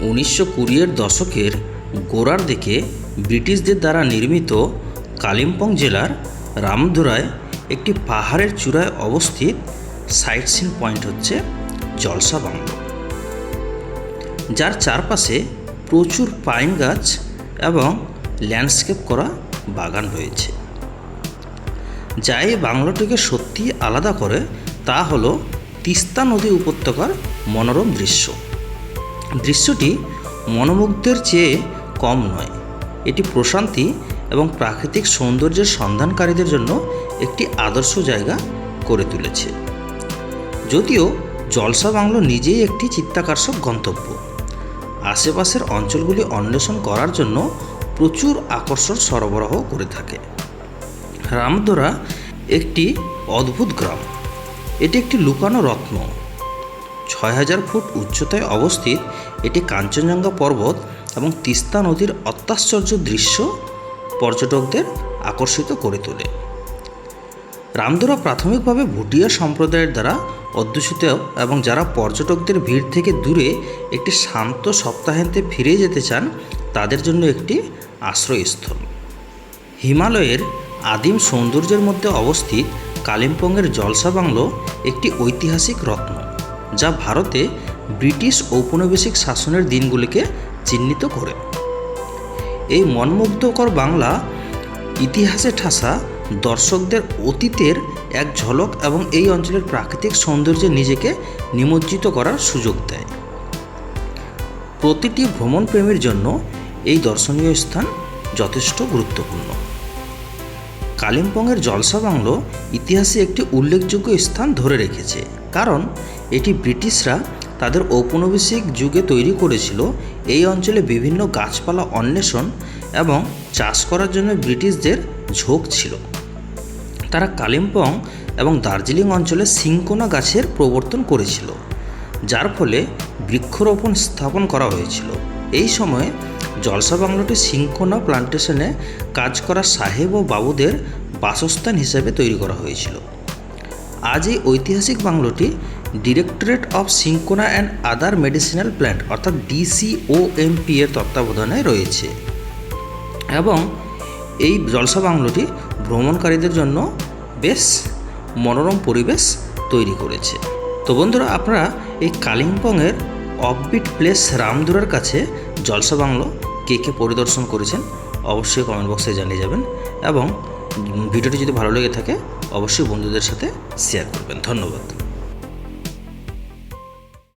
উনিশশো কুড়িয়ের দশকের গোড়ার দিকে ব্রিটিশদের দ্বারা নির্মিত কালিম্পং জেলার রামধুরায় একটি পাহাড়ের চূড়ায় অবস্থিত সাইট সিন পয়েন্ট হচ্ছে জলসা বাংলো যার চারপাশে প্রচুর পাইন গাছ এবং ল্যান্ডস্কেপ করা বাগান রয়েছে। যা এই বাংলোটিকে সত্যি আলাদা করে, তা হলো তিস্তা নদী উপত্যকার মনোরম দৃশ্য। দৃশ্যটি মনোমুগ্ধের চেয়ে কম নয়। এটি প্রশান্তি এবং প্রাকৃতিক সৌন্দর্যের সন্ধানকারীদের জন্য একটি আদর্শ জায়গা করে তুলেছে। যদিও জলসা বাংলো নিজেই একটি চিত্তাকর্ষক গন্তব্য। আশেপাশের অঞ্চলগুলি অন্বেষণ করার জন্য প্রচুর আকর্ষণ সরবরাহ করে থাকে। রামদোরা একটি অদ্ভুত গ্রাম। এটি একটি লুকানো রত্ন। ছয় হাজার ফুট উচ্চতায় অবস্থিত এটি কাঞ্চনজঙ্ঘা পর্বত এবং তিস্তা নদীর অত্যাশ্চর্য দৃশ্য পর্যটকদের আকর্ষিত করে তোলে। রামদোরা প্রাথমিকভাবে ভুটিয়া সম্প্রদায়ের দ্বারা অধ্যুষিত এবং যারা পর্যটকদের ভিড় থেকে দূরে একটি শান্ত সপ্তাহান্তে ফিরে যেতে চান, তাদের জন্য একটি আশ্রয়স্থল। হিমালয়ের আদিম সৌন্দর্যের মধ্যে অবস্থিত কালিম্পংয়ের জলসা বাংলো একটি ঐতিহাসিক রত্ন। যা ভারতে ব্রিটিশ ঔপনিবেশিক শাসনের দিনগুলিকে চিহ্নিত করে। এই মনমুগ্ধকর বাংলা ইতিহাসে ঠাসা দর্শকদের অতীতের এক ঝলক এবং এই অঞ্চলের প্রাকৃতিক সৌন্দর্যে নিজেকে নিমজ্জিত করার সুযোগ দেয়। প্রতিটি ভ্রমণপ্রেমীর জন্য এই দর্শনীয় স্থান যথেষ্ট গুরুত্বপূর্ণ। কালিম্পংয়ের জলসা বাংলো ইতিহাসে একটি উল্লেখযোগ্য স্থান ধরে রেখেছে। কারণ, এটি ব্রিটিশরা তাদের ঔপনিবেশিক যুগে তৈরি করেছিল, এই অঞ্চলে বিভিন্ন গাছপালা অন্বেষণ এবং চাষ করার জন্য ব্রিটিশদের ঝোঁক ছিল। তারা কালিম্পং এবং দার্জিলিং অঞ্চলে সিংকোনা গাছের প্রবর্তন করেছিল, যার ফলে বৃক্ষরোপণ স্থাপন করা হয়েছিল। এই সময়ে জলসা বাংলোটি সিংকোনা প্লান্টেশনে কাজ করা সাহেব ও বাবুদের বাসস্থান হিসেবে তৈরি করা হয়েছিল। আজ এই ঐতিহাসিক বাংলোটি directorate of cinchona and other medicinal plant, অর্থাৎ ডিসিওএমপি এর তত্ত্বাবধানে রয়েছে। এবং এই জলসা বাংলোটি ভ্রমণকারীদের জন্য বেশ মনোরম পরিবেশ তৈরি করেছে। তো বন্ধুরা, আপনারা এই কালিম্পংয়ের অফবিট প্লেস রামদুরার কাছে জলসা বাংলো কে কে পরিদর্শন করেছেন, অবশ্যই কমেন্ট বক্সে জানিয়ে যাবেন। এবং ভিডিওটি যদি ভালো লেগে থাকে অবশ্যই বন্ধুদের সাথে শেয়ার করবেন। ধন্যবাদ।